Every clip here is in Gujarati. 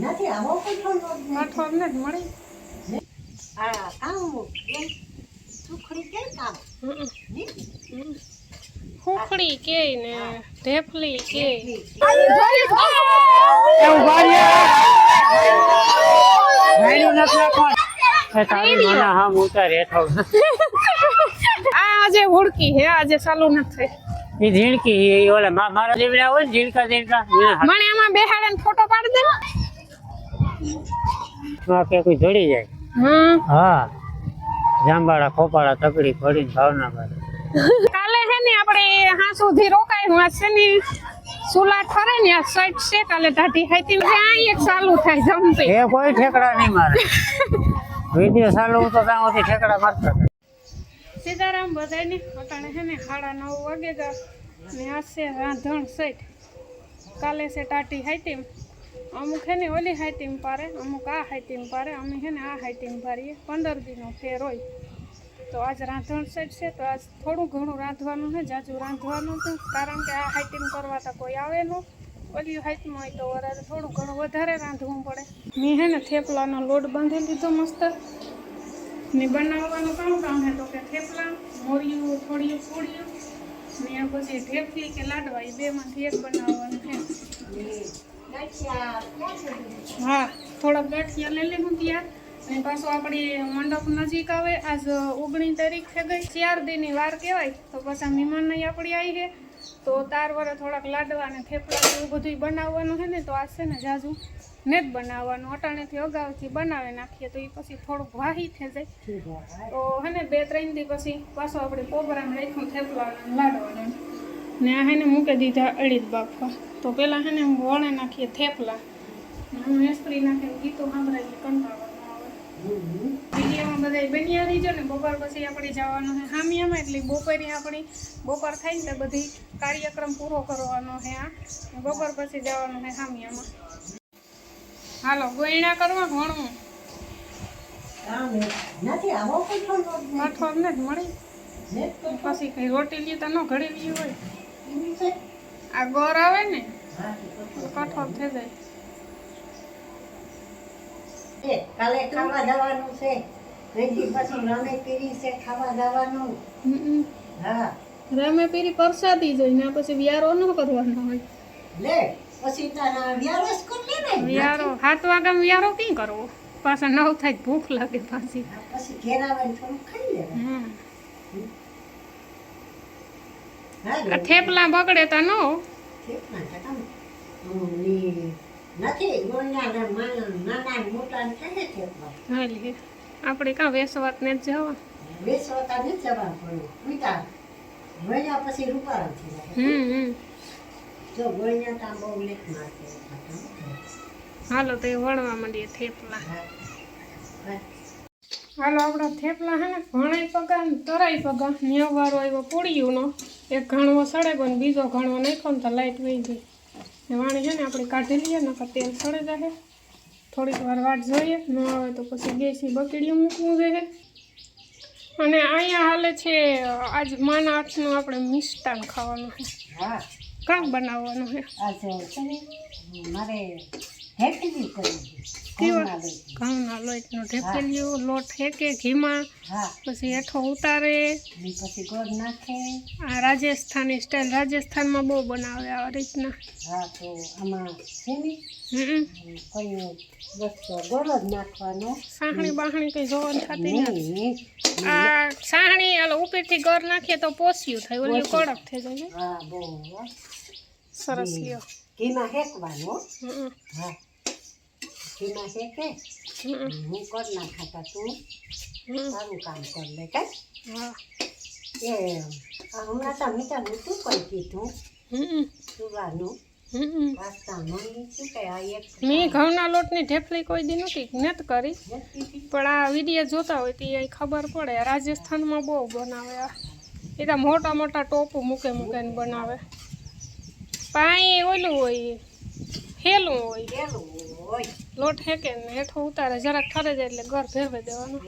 નથી આવો કઠોળ નો ને જ મળી. આ કામ સુખડી કેમ કામ? હમ. ની હમ. હુંખડી કે ને ઢેફલી કે. આ આજે હુડકી હે આજે ચાલુ નથી એ ઝીણકી ઓલા મા- મારા જેવડા હોય ને ઝીણકા ઝીણકા મને એમાં બેહાડે ફોટો પાડી દે ને. કે કોઈ જડી જાય. હા. જાંબાળા ખોપાળા તકડી ફરીને ભાવના કરે કાલે હે ને આપણે હા સુધી રોકાય હું. છે ને સુલા ઠરે ને આ સાઈડ છે કાલે ટાઢી હાઈતી. આ એક ચાલુ થાય જમ્પી એ કોઈ ઠેકડા નહીં મારે. વીડિયો ચાલુ હું તો ત્યાં સુધી ઠેકડા મારતા. સીતારામ બધાને અટાણે છે ને સાડા નવ વાગે ગયા ને છે રાંધણ સેટ. કાલે છે ટાટી હાઈટીમ અમુક હે ને ઓલી હાઈટીમ પારે, અમુક આ હાઈટીમ પારે. અમે છે ને આ હાઈટીમ પારીએ. પંદર દીનો ફેર હોય. તો આજ રાંધણ સેટ છે, તો આજ થોડું ઘણું રાંધવાનું છે જાજુ રાંધવાનું હતું કારણ કે આ હાઈટીમ કરવા તો કોઈ આવે ન. ઓલી હાઈટમાં હોય તો વરારે થોડું ઘણું વધારે રાંધવું પડે. મેં છે ને થેપલાનો લોટ બાંધી લીધો મસ્ત. ને બનાવવાનું કામ કામ હે તો કે થેપલા, મોરિયું થોડિયું પૂડિયું ને આ પછી ઢેફલી કે લાડવા એ બેમાંથી એક બનાવવાનું છે. હા, થોડાક ગાંઠિયા લઈ લેવું ત્યાં ને પાછું આપણી મંડપ નજીક આવે, આજ ઓગણી તારીખ થઈ ગઈ, ચાર દીની વાર કહેવાય, તો પાછા મહેમાન નહીં આપણી આવી છે. તો તાર વરે થોડાક લાડવા ને થેપલા એવું બધું બનાવવાનું છે ને તો આ છે ને જાજુ ને જ બનાવવાનું. અટાણેથી અગાઉથી બનાવી નાખીએ તો એ પછી થોડુંક વાહી થઈ જાય. તો હે ને બે ત્રણ દી પછી પાછો આપણે પ્રોગ્રામ રાખ્યું થેપલાનું લાડવાનું ને આ હે ને મૂકી દીધા અડીદ બાફવા. તો પહેલાં હે ને વણે નાખીએ થેપલા. હું એસ્ત્રી નાખીને ગીતો સાંભળાવીએ કંટાળવાનું આવે કાર્યક્રમ પૂરો કરવાનો હાલો, ગોયણા કરવા આવો કઠોળ ને જ મળી? પછી કઈ રોટી તો ન ઘડી લ્યું હોય. આ ગોર આવે ને કઠોળ થઈ જાય. કાલે ખાવા જવાનું છે. ત્રીજી પછી રમે પીરી છે ખાવા જવાનું. હા. રામે પીરી પરસાદી જોઈને પછી વ્યારો ન કરવાનો હોય. લે પછી તારા વ્યારસ કર લે ને? વ્યારો હાથ વાગામાં વ્યારો કઈ કરવો? પાછા નવ થાય ભૂખ લાગે પાછી. પછી ઘેર આવે થોડું ખાઈ લે. હા થેપલા બગડે તો ન થેપલા નથી ને નાના મોટા ને આપણે કાં વેસવાત ને જ જવા. બેસવાતા ને જવા પડ્યું પછી રૂપાળા થઈ જાય. હમ હમ. જો ગોળ્યા તા બહુ લેટ મારશે હાલો તો એ વળવા માંડીએ થેપલા. હાલો આપણા થેપલા હે ને ઘણાય પગા ને તરાય પગા ન્યાવારો આવ્યો પૂળીઓનો એક ઘણવો સડે ગયો ને બીજો ઘણવો નાખ્યો ને તો લાઈટ વહી ગઈ. ને વાણી છે ને આપણે કાઢી લઈએ ને તેલ સડે જાય થોડીક વાર વાટ જોઈએ ન આવે તો પછી ગેસની બકડીઓ મૂકવું જોઈએ. અને અહીંયા હાલે છે આજ માના હાથનું આપણે મિષ્ટાન ખાવાનું છે. હા. કામ બનાવવાનું છે. મારે હેપી કરવું કેવા ઘઉંના લોટનું ઢેફેલિયું લોટ હેકે ઘીમાં પછી હેઠો ઉતારે. પછી ગોળ નાખે. આ રાજસ્થાની સ્ટાઇલ રાજસ્થાનમાં બહુ બનાવે આ રીતના. હા તો આમાં છે ને? હમ. કોઈ બસ ગોળ જ નાખવાનો. સાહણી બાહણી કઈ જોવાની થતી નથી. આ સાહણી એટલે ઉપરથી ગર નાખીએ તો પોસ્યું થાય ઓલી કડક થઈ જાય હા બહુ સરસ લ્યો. ઘીમાં હેકવાનો હા. ઘીમાં હેકે હમ. હું કર નાખાતા તું? હમ. કામ કર લે એ હમણાં તો મીઠા તું? કોઈ કીધું સુવાનું? હમ. પાસ્તા મંગી શું કે એક મેં ઘઉંના લોટની ઢેફલી કોઈ દી નથી નથી કરી. પણ આ વીડિયો જોતા હોય તો એ ખબર પડે. રાજસ્થાનમાં બહુ બનાવે આ. એ તો મોટા મોટા ટોપું મૂકે મૂકે બનાવે. પાણી ઓલું હોય હેલું હોય. લોટ હેકે ને હેઠો ઉતારે જરાક ઠરે જાય એટલે ઘર ભેરવે દેવાનું.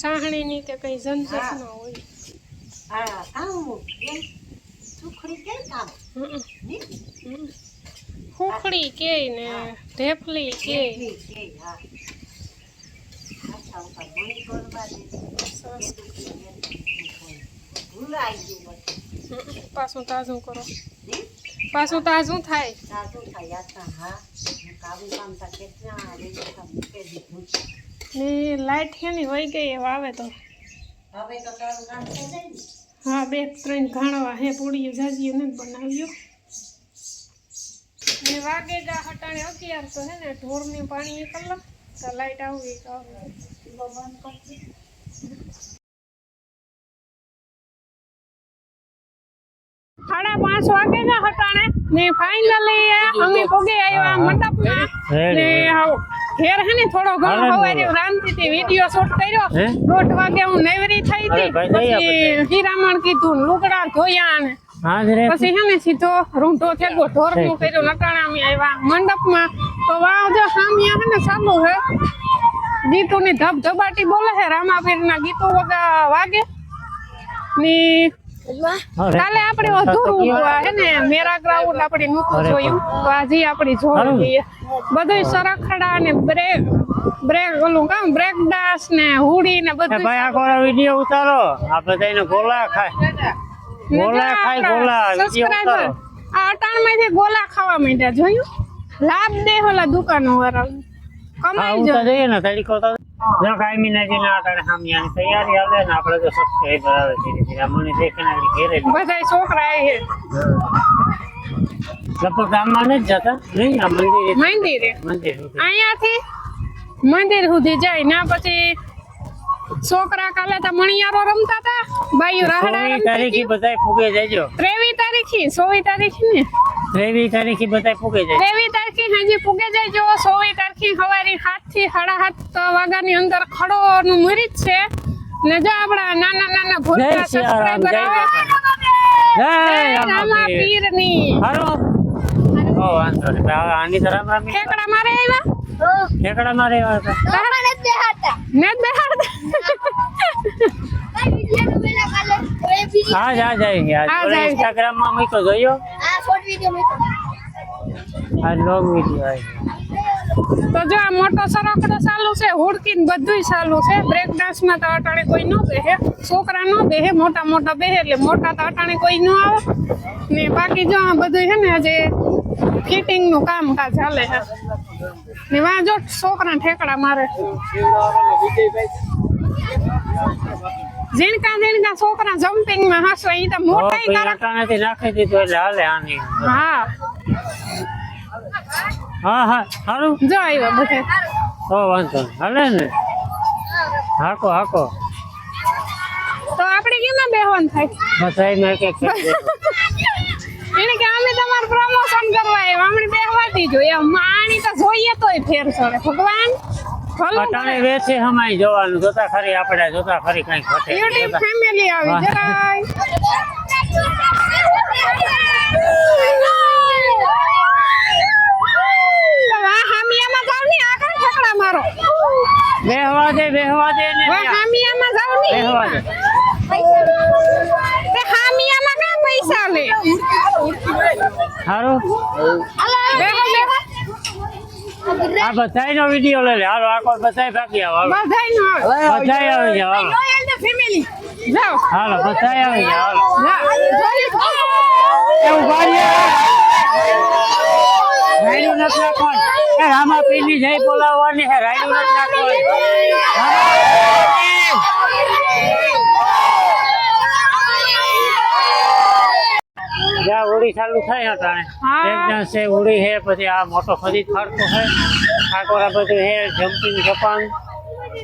સાહણીની કે કંઈ ઝંઝટ ન હોય. ફૂફડી કે ને ઢેફલી કે. પાછું તાજું કરો. પાછું તાજું થાય સાચું થાય હા. કાબુ કામ તા કેટલા મૂકે દીધું. ને લાઈટ હેની હોય વહી ગઈ હવે આવે તો હવે તો તારું કામ થઈ જાય ને. હા બે ત્રણ ઘાણવા હે પૂડીયું જાજીયું ને બનાવ્યું ને વાગે જા હટાણે અત્યાર તો હે ને ઢોરને પાણી કલાક તો લાઈટ આવવી તો આવે. બંધ કરતી પાંચ વાગે જ હટાણે ને ફાઇનલી અમે પોગે આવ્યા મંડપમાં. ને ઘેર હે ને થોડો ઘણો રાંધી રાંધતી વીડિયો શૂટ કર્યો. દોઢ વાગે હું નેવરી થઈ હતી પછી હીરામણ કીધું લુગડા ધોયા ને હા પછી હે ને સીધો રૂંટો થયો ઢોરનું નટાણા અમે આવ્યા મંડપમાં. તો વાવ જો હામિયા હે ને ચાલુ હે. ગીતો ની ધબ ધબાટી બોલે છે રામાપીર ના ગીતો વગા વાગે. ની કાલે આપણે અધૂરું હે ને મેરા ગ્રાઉન્ડ આપણે નહોતું જોયું તો આજે આપણે જોઈ સારું. બધું સરખડા ને બ્રેક બ્રેક ઓલું કામ બ્રેક ડાન્સ ને હુડી ને બધું ભાઈ આખો વીડિયો ઉતારો. આપણે તો ગોલા ખાય ગોલા ખાય ગોલા. વીડિયો ઉતારો. આ અટાણમાંથી ગોલા ખાવા માંડ્યા જોયું? લાભ દે ઓલા દુકાનો વાળા કમાઈ જાય ને તરીકો તો જો કાયમી નથી ના આટાણે સામિયાની તૈયારી હાલે ને આપણે તો સબસ્ક્રાઈબર આવે ધીરે ધીરે. મને દેખીને આગળ ઘેરે બધા છોકરા એ લગભગ ગામમાં નથી જતા? નહીં આ મંદિરે. મંદિરે? મંદિર સુધી. અહીંયાથી? મંદિર સુધી જાય. ના પછી છોકરા કાલે તો મણિયારો રમતા હતા ભાઈ રાહડા તારીખે બધાય ફૂગે જજો ત્રેવી તારીખી સોવી તારીખ ને? ત્રેવીસ તારીખે બધાય ફૂગે જાય. ત્રેવીસ તારીખે હજી પૂગે જાય. જો સોવી તારીખે સવારે સાતથી સાડા સાત વાગ્યાની અંદર ખડો નું મરી જ છે. ને જો આપણા નાના નાના ભૂલકા સબસ્ક્રાઇબર જય આવે જય જય રામાપીર. રામાપીરની હરો ઓ વાંધો નહીં. હવે આની રામ રામ ઠેકડા મારે આવ્યા? ઠેકડામાં રહેવા હતા. ને જ બેહાડતા? હા જ જાય આ આજ જાય. ઇન્સ્ટાગ્રામ વિડિયો મૂકો આ લોંગ વિડિયો તો જો આ મોટો સરકડો ચાલુ છે હુડકી બધુંય ચાલુ છે. બ્રેક ડાન્સમાં તો અટાણે કોઈ ન બેહે છોકરા ન બેહે મોટા મોટા બેહે એટલે મોટા તો અટાણે કોઈ ન આવે. ને બાકી જો આ બધું છે ને આજે ફિટિંગનું કામકાજ ચાલે છે ને વાં જો છોકરા ઠેકડા મારે. ઝીણકા ઝીણકા છોકરા જમ્પિંગમાં હસવા અહીં તો મોટા કોઈ નથી નાખી દીધું એટલે હાલે આની. હા. હા હા હારું. જો આવ્યો બધે. તો વાંધો. હાલે ને. હાકો હાકો. તો આપણે કેમાં બેહોન થાય? બધાય એક કે એને કે અમે તમારું પ્રમોશન કરવા આવ્યા. અમને બેહવાતી જોઈએ એમ આણી તો જોઈએ તોય ફેર સડે. ભગવાન. અટાણે વેચે હમાઈ જોવાનું જોતા ખરી આપણે જોતા ખરી કઈ ખોટે યુટ્યુબ ફેમિલી આવી જરાય તો વાહ હામિયામાં જાવ ને આગળ ઠકડા મારો? બેહવા દે બેહવા દે ને હામિયામાં જાવ ને. બેહવા દે. તે હામિયામાં ક્યાં પૈસા લે? બેહો. આ બધાય નો વીડિયો લઈ લે. હાલો આખો બધાય બાકી આવો. બધાય નો બધાય આવી જાવ હાલો. ફેમિલી જાઓ. હાલો બધાય આવી જાવ હાલો. એવું બારીએ. રાયડું નથી નાખવાનું. એ રામાપીરની જય બોલાવવાની હે રાયડું નથી નાખવાનું. જ્યાં હોળી ચાલુ થાય અટાણે હા. બ્રેક છે હોળી છે પછી આ મોટો ખરીદ ફરતો છે ઠાકોરા બધું છે જમ્પિંગ જપાન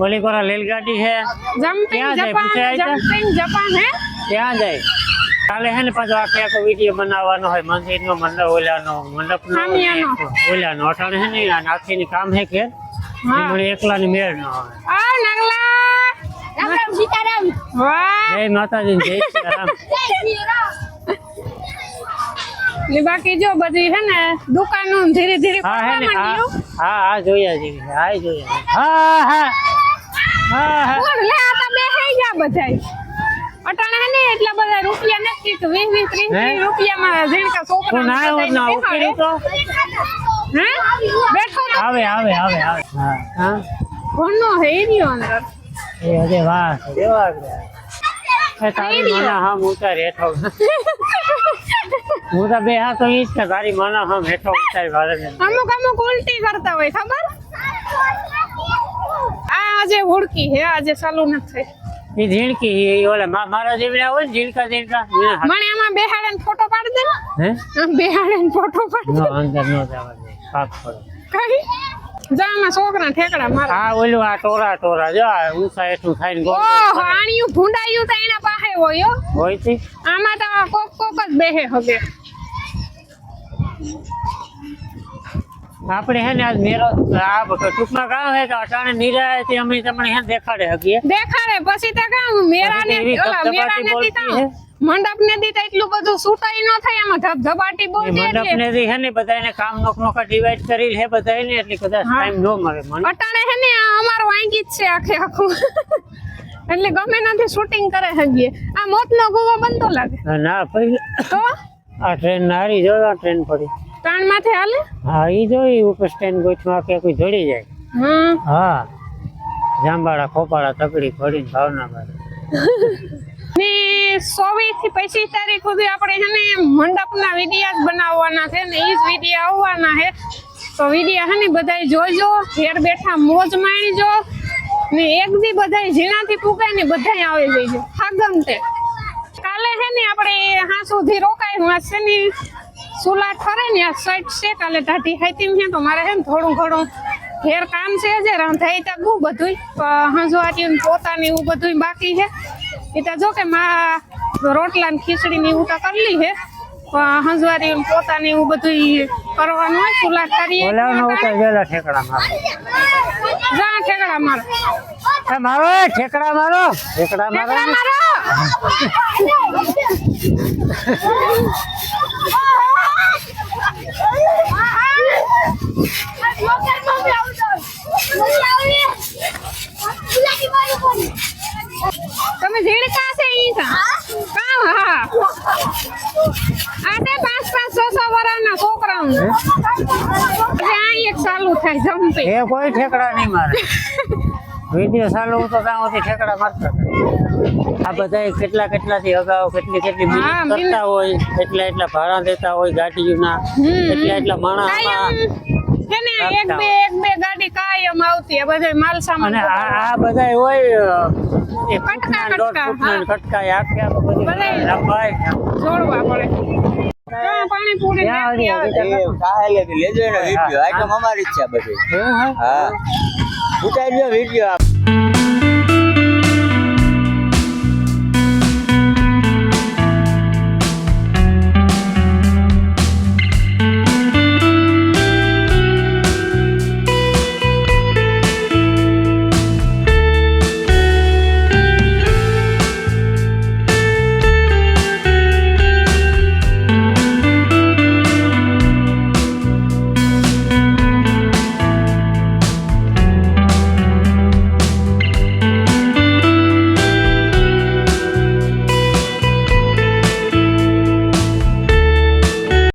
ઓલી કોરા રેલગાડી છે જમ્પિંગ જાય? જપાન પૂછે આઈ જા? જમ્પિંગ જપાન હે? ત્યાં જાય. કાલે હે ને પાછો આખે આખો વીડિયો બનાવવાનો હોય મંદિરનો મંડપ ઓલાનો મંડપનો. ઓલાનો અટાણે હે ને આ નાખીને કામ હે કે? હા. મને એકલાની મેળ ન આવે. આ નગલા! સીતારામ. વાહ! જય માતાજી જય શ્રી રામ. ને બાકી જો બધી છે ને દુકાનો ધીરે ધીરે હા હે ને હા હા હા જોયા છે હા જોયા હા હા. હા હા. બોલ, લે આ તો બેહાઈ ગયા બધાય. અટાણા હે ને એટલા બધા રૂપિયા નથી તો વીસ વીસ ત્રીસ હે? ત્રીસ રૂપિયામાં ઝીણકા છોકરા ના આવ્યો ના ઉકેલી તો? હે? બેઠો તો. આવે આવે આવે આવે. હા. હા. કોનો હે ઈ અંદર. એ અરે વાહ. કેવા એ તારી મને હા મોટા હેઠો હું તો બે હા તો ઈ જ કે તારી માના હમ હેઠો ઉતારી વાળે અમુક અમુક ઉલટી કરતા હોય ખબર? આ આજે ઉડકી હે આજે ચાલુ નથી એ ઝીણકી ઈ ઓલા મા- મારા જેવડા હોય ને ઝીણકા ઝીણકા મને આમાં બેહાડે ફોટો પાડી દે ને? હે? આમ બેહાડે ફોટો પાડી નો અંદર નો જવા દે પાપ પડે કઈ? જા છોકરા ઠેકડા મારા. આ ઓલું આ ટોરા ટોરા જો આ ઊંચા ખાઈને ગોળ ગોળ ઓહો આણિયું ભૂંડાયું તો એના પાસે હોય હોય છે આમાં તો કોક કોક જ બેહે હવે. આપણે હે ને આજ મેરો આ ટૂંકમાં કામ હે તો અટાણે નિરાયથી અમે તમને હે દેખાડે હકીએ. દેખાડે પછી તો કામ મેરા ને ઓલા મેરા ને મંડપ ને દીધા એટલું બધું સુટાઈ ન થાય આમાં ધબધબાટી એ બોલતી મંડપ ને દી હે ને બધાને કામ નોક નોક ડિવાઈડ કરી હે બધાને એટલે કદાચ હા. ટાઈમ નો મળે મને. અટાણે હે ને અમાર વાંગી જ છે આખે આખું. એટલે ગમે નથી શૂટિંગ કરે હગીએ આ મોતનો ગોવો બનતો લાગે. ના પછી તો? આ ટ્રેન નારી જો આ ટ્રેન પડી. તાણ માથે હાલે? હા ઈ જો ઈ ઉપર સ્ટેન્ડ ગોઠમાં કે કોઈ જોડી જાય. હમ હા. જાંબાળા ખોપાળા તકડી પડીને ભાવના મારે. ને સોવી થી પચીસ તારીખ સુધી આપણે છે ને મંડપના વિડીયા બનાવવાના છે ને એ જ વિડીયા આવવાના છે. તો વિડીયા છે ને બધાય જોજો, ઘેર બેઠા મોજ માણીજો ને એક દી બધાય ઝીણાથી પૂકાય ને બધાય આવી જઈજો હા તે. કાલે છે ને આપણે હા સુધી રોકાય હું છે ને સુલા ઠરે ને આ સાઈડ છે કાલે ટાઢી હાઈતીમ છે તો મારે છે ને થોડું ઘણું ઘેર કામ છે જે રાંધાઈ તા ગુ બધું હંજવારી પોતાની એવું બધું બાકી છે. એ તો જો કે માં રોટલા ને ખીચડી ની એવું તો કરલી છે હંજવારી ને પોતાની એવું બધું કરવાનું હોય ચૂલા કરીએ ઠેકડા મારો જા ઠેકડા મારો મારો ઠેકડા મારો ઠેકડા મારો ઠેકડા મારો તમે ઝીણકા છે ઈ કા હા આતે પાંચ પાંચ સો છ વર્ષના છોકરાઓ. આ એક ચાલુ થાય જમ્પિંગ એ કોઈ ઠેકડા નહીં મારે. વીડિયો ચાલુ તો ત્યાં સુધી ઠેકડા મારતા આ બધા કેટલા કેટલા થી અગાઉ કેટલી કેટલી મિનિટ કરતા હોય એટલા એટલા ભાડા દેતા હોય ગાડીઓના એટલા એટલા માણસ છે ને એક બે એક બે ગાડી કાયમ આવતી આ બધા માલ સામાન અને આ આ બધા હોય એ કટકા, કટકા. કટકા આખે બધા લંબાઈ જોડવા પડે. પાણી પૂરી લેજો એનો વીડિયો આઈટમ અમારી જ છે બધી. હા? ઉતારી વીડિયો